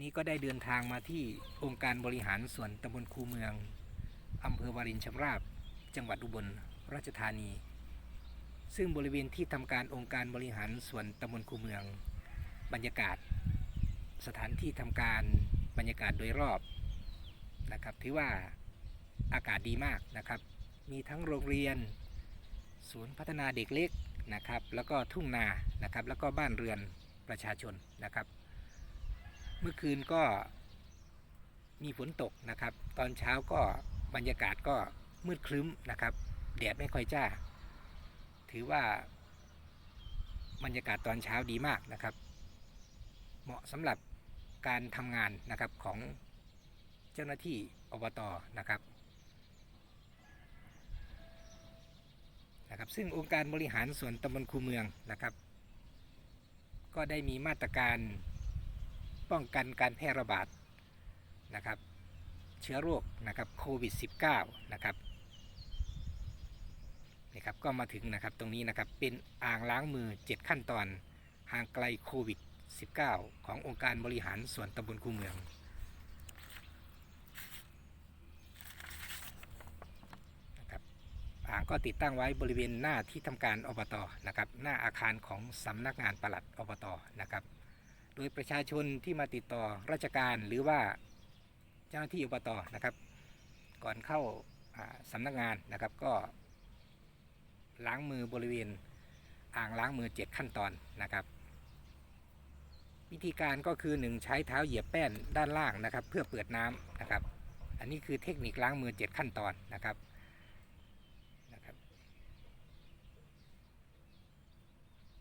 นี้ก็ได้เดินทางมาที่องค์การบริหารส่วนตำบลคูเมืองอำเภอวารินชำราบ จังหวัดอุบลราชธานี ซึ่งบริเวณที่ทำการองค์การบริหารส่วนตำบลคูเมือง บรรยากาศ สถานที่ทำการบรรยากาศโดยรอบนะครับถือว่าอากาศดีมากนะครับ มีทั้งโรงเรียน ศูนย์พัฒนาเด็กเล็กนะครับ แล้วก็ทุ่งนานะครับ แล้วก็บ้านเรือนประชาชนนะครับ เมื่อคืนก็มีฝนตกนะครับ ตอนเช้าก็บรรยากาศก็มืดครึ้มนะครับ แดดไม่ค่อยจ้า ถือว่าบรรยากาศตอนเช้าดีมากนะครับ เหมาะสำหรับการทำงานนะครับของเจ้าหน้าที่อบตนะครับนะครับ ซึ่งองค์การบริหารส่วนตำบลคูเมืองนะครับ ก็ได้มีมาตรการ ป้องกันการแพร่ระบาดนะครับเชื้อโรคนะครับโควิด -19 นะครับนี่ครับก็มาถึงนะครับตรงนี้นะครับเป็นอ่างล้างมือ 7 ขั้นตอนห่างไกลโควิด -19 ขององค์การบริหารส่วนตำบลคูเมืองนะครับอ่างก็ติดตั้งไว้บริเวณหน้าที่ทำการอบตนะครับหน้าอาคารของสำนักงานปลัดอบตนะครับ โดยประชาชนที่มาติดต่อราชการหรือว่าเจ้าหน้าที่อบตนะครับ ก่อนเข้าสำนักงานนะครับก็ ล้างมือบริเวณอ่างล้างมือ 7 ขั้นตอนนะครับ วิธีการก็คือ 1 ใช้เท้าเหยียบแป้นด้านล่างนะครับ เพื่อเปิดน้ำนะครับ อันนี้คือเทคนิคล้างมือ 7 ขั้นตอนนะครับนะครับ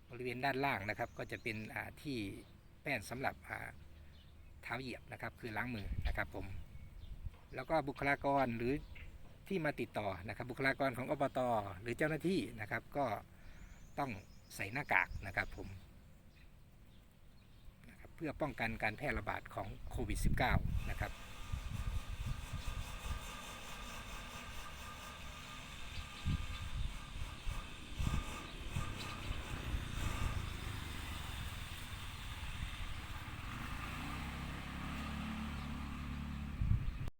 บริเวณด้านล่างนะครับก็จะเป็นที่ แป้นสำหรับเท้าเหยียบนะครับ คือล้างมือนะครับผม แล้วก็บุคลากรหรือที่มาติดต่อนะครับ บุคลากรของอบตหรือเจ้าหน้าที่นะครับ ก็ต้องใส่หน้ากากนะครับผมนะครับเพื่อป้องกันการแพร่ระบาดของโควิด -19 นะครับ